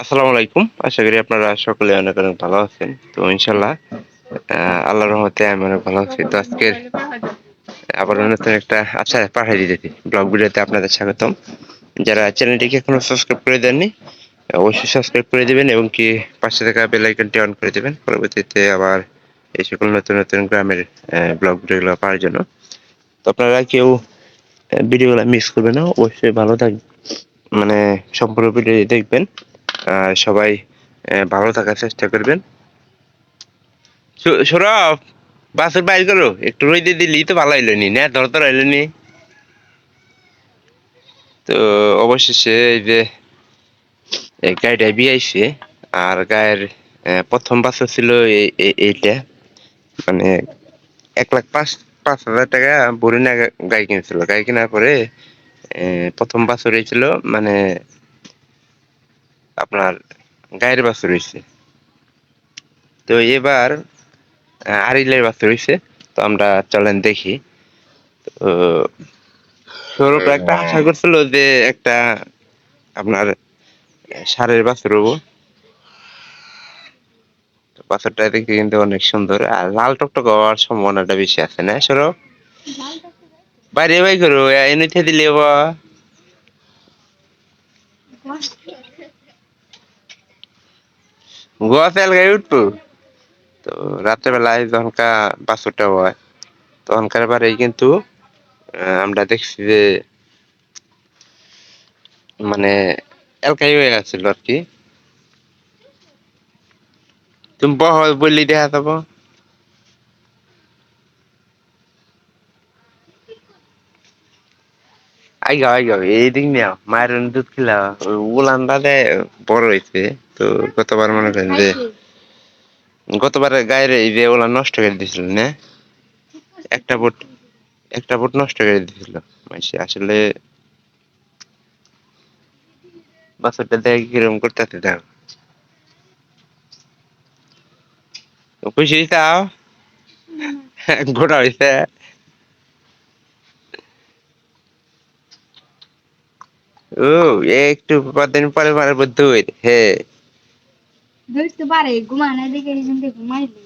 আসসালামু আলাইকুম। আশা করি আপনারা সকলে অনেক অনেক ভালো আছেন। তো ইনশাল্লাহ আল্লাহ রহমতে আমি অনেক ভালো আছি। তো আজকের আবার নতুন একটা আচ্ছা পাঠিয়ে দিতেছি ব্লগ ভিডিওতে আপনাদের স্বাগতম। যারা চ্যানেলটিকে এখনও সাবস্ক্রাইব করে দেননি, অবশ্যই সাবস্ক্রাইব করে দিবেন এবং কি পাশে থাকা বেল আইকনটি অন করে দিবেন। পরবর্তীতে আবার এই সকল নতুন নতুন গ্রামের ব্লগ ভিডিওগুলো পাওয়ার জন্য। তো আপনারা কেউ ভিডিওগুলো মিস করবেন না। অবশ্যই ভালো থাকবে মানে সম্পূর্ণ ভিডিও দেখবেন। সবাই ভালো থাকার চেষ্টা করবেন। সৌরভ, বাসের বাইর করো। একটু রইদে দিলি তো ভালো হইল নি, না ধর হইল নি। তো অবশেষে এই যে গাড়িটা বিয়াইছে আর গায়ের প্রথম বাসও ছিল এই- এই- এইটা। মানে এক লাখ পাঁচ পাঁচ হাজার টাকা ভরে না গাড়ি কিনেছিল। গাড়ি কেনার পরে প্রথম বাছর হয়েছিল মানে আপনার গায়ের বাছর হয়েছে তো এবার আরিলের বাছর হয়েছে তো আমরা চলেন দেখি। তো, সৌরভ একটা আশা করছিল যে একটা আপনার সারের বাছর হব। বাছরটা দেখতে কিন্তু অনেক সুন্দর। আর লাল টকটক হওয়ার সম্ভাবনাটা বেশি আছে না, সৌরভ? বাইরে বাই করো, এনে থে দিলে বা গোয়া তেল গায়ে উঠবো? তো রাত্রেবেলায় যখনকার বাছুরটা হয় তখনকার বারে কিন্তু আমরা দেখছি যে মানে এলকাই হয়ে আছিল আর কি। তুমি বহ বললি দেখা যাব। আই গাও আই এই দিক নিয়ে মায়ের দুধ খেলা উলান দাদে বড় হয়েছে তো গতবার মনে করেন যে গতবার গায়ের এই যে ওলা নষ্ট করে দিছিল না? একটা বুট একটা বুট নষ্ট করে দিছিল মাসে আসলে বাছরটা দেখে কীরকম করতেছে দেখো। খুশি হইতাও গোটা হইছে? ও একটু কদিন পরে পরে দুই হে। ধরতে পারে ঘুমানো এখান থেকে ঘুমাইলে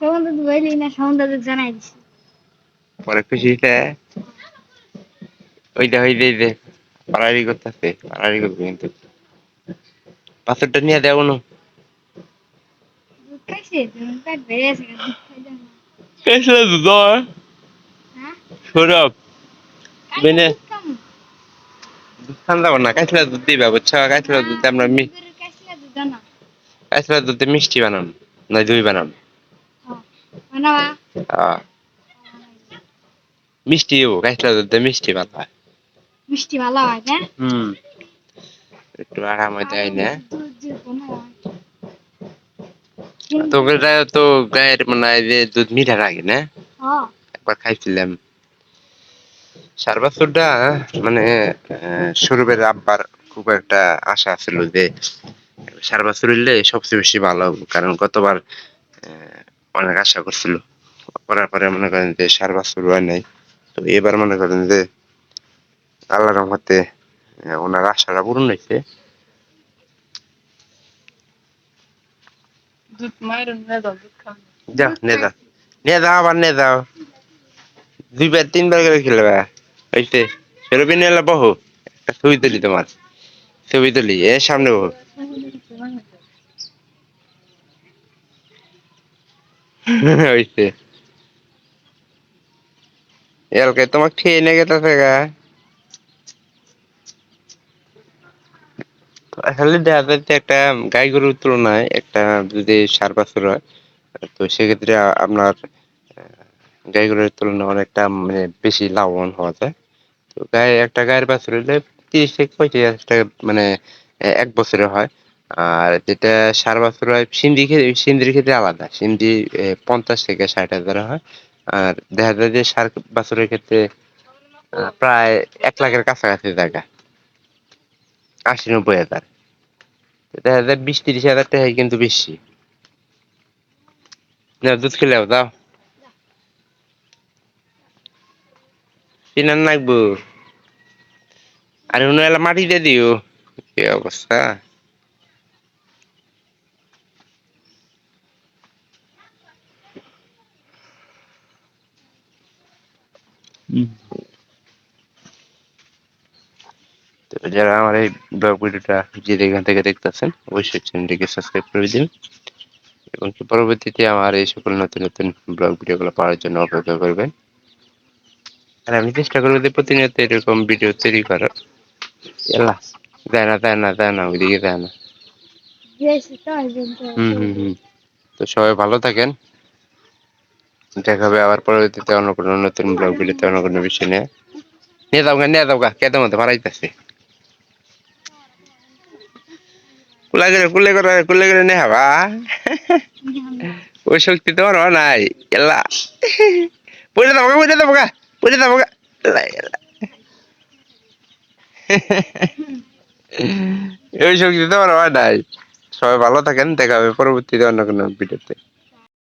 সৌন্দর্য তো বললি না সৌন্দর্য জানাই দিছি। পরে খুশি হইছে ওইটা হইতে যে পাড়ারি করতেছে পাড়ারি করবে কিন্তু। পাথরটা নিয়ে দেবো না। খাইছে তুমি পেট ভরে আছে কেসলে দুধ হ্যাঁ সৌরভ বেনে যাব না কাইসলা দুধ দিবা বুঝছ কাইসলা দুধ আমরা মি কাইসলা দুধ মিষ্টি বানাম না দই বানাম মিষ্টি হব কাইসলা দুধে মিষ্টি ভালো মিষ্টি ভালো হয় না হুম একটু আরাম হয় তাই না। তো ওটা তো গায়ের মানে এই যে দুধ মিঠা লাগে না? হ্যাঁ। একবার খাইছিলাম। সারবাসুরটা মানে সৌরভের আব্বার খুব একটা আশা ছিল যে সারবাসুর হইলে সবচেয়ে বেশি ভালো কারণ গতবার অনেক আশা করছিল। করার পরে মনে করেন যে সারবাসুর হয় নাই। তো এবার মনে করেন যে আল্লাহ রহমতে ওনার আশাটা পূরণ হয়েছে দুধ মায়ের দুধ নিয়ে যাও একটা ছবি তুলি তোমার। ছবি তুলি, এ সামনে বহু। হইছে এলকে তোমাকে খেয়ে নিয়ে গেছে গা। আসলে দেখা যাচ্ছে একটা গাই গরুর তুলনায় একটা যদি সার বাছুর হয়, তো সেক্ষেত্রে আপনার গাই গরুর তুলনায় অনেকটা মানে বেশি লাভবান হওয়া যায়। তো গায়ে একটা গায়ের বাছুর হলে তিরিশ থেকে পঁয়ত্রিশ হাজার টাকা মানে এক বছরে হয়। আর যেটা সার বাছুর হয় সিন্ধি ক্ষেত্রে সিন্ধির ক্ষেত্রে আলাদা। সিন্ধি পঞ্চাশ থেকে ষাট হাজার হয়। আর দেখা যায় যে সার বাছুরের ক্ষেত্রে প্রায় এক লাখের কাছাকাছি জায়গা। আশি নব্বই হাজার তো দেখা যায় বিশ তিরিশ হাজার টাকা কিন্তু বেশি না দুধ খেলে দাও চিনার নাকবো আরে উনি এলা মাটি দিয়ে দিও কি অবস্থা তো যারা আমার এই ব্লগ ভিডিওটা যে যেখান থেকে দেখতেছেন, অবশ্যই চ্যানেলটিকে সাবস্ক্রাইব করে দিন এবং পরবর্তীতে আমার এই সকল নতুন নতুন ব্লগ ভিডিওগুলো পাওয়ার জন্য অপেক্ষা করবেন। আর আমি চেষ্টা করব যে প্রতিনিয়ত এরকম ভিডিও তৈরি করার। এলা দেয় না দেয় না দেয় না, ওইদিকে দেয় না। তো সবাই ভালো থাকেন। দেখা হবে আবার পরবর্তীতে অন্য কোনো নতুন ব্লগ ভিডিওতে অন্য কোনো বিষয় নিয়ে। নিয়ে যাও গা, নিয়ে যাও গা কেটে মতো মারাইতেছে কুলা করে কুলে করে কুলে করে নে হাবা। ওই শক্তি তোমার নাই, এলা। পড়ে দাবো পড়ে গা, পড়ে দাবো। ওই শক্তি তোমার নাই। সবাই ভালো থাকেন, দেখা হবে পরবর্তীতে অন্য কোনো ভিডিওতে।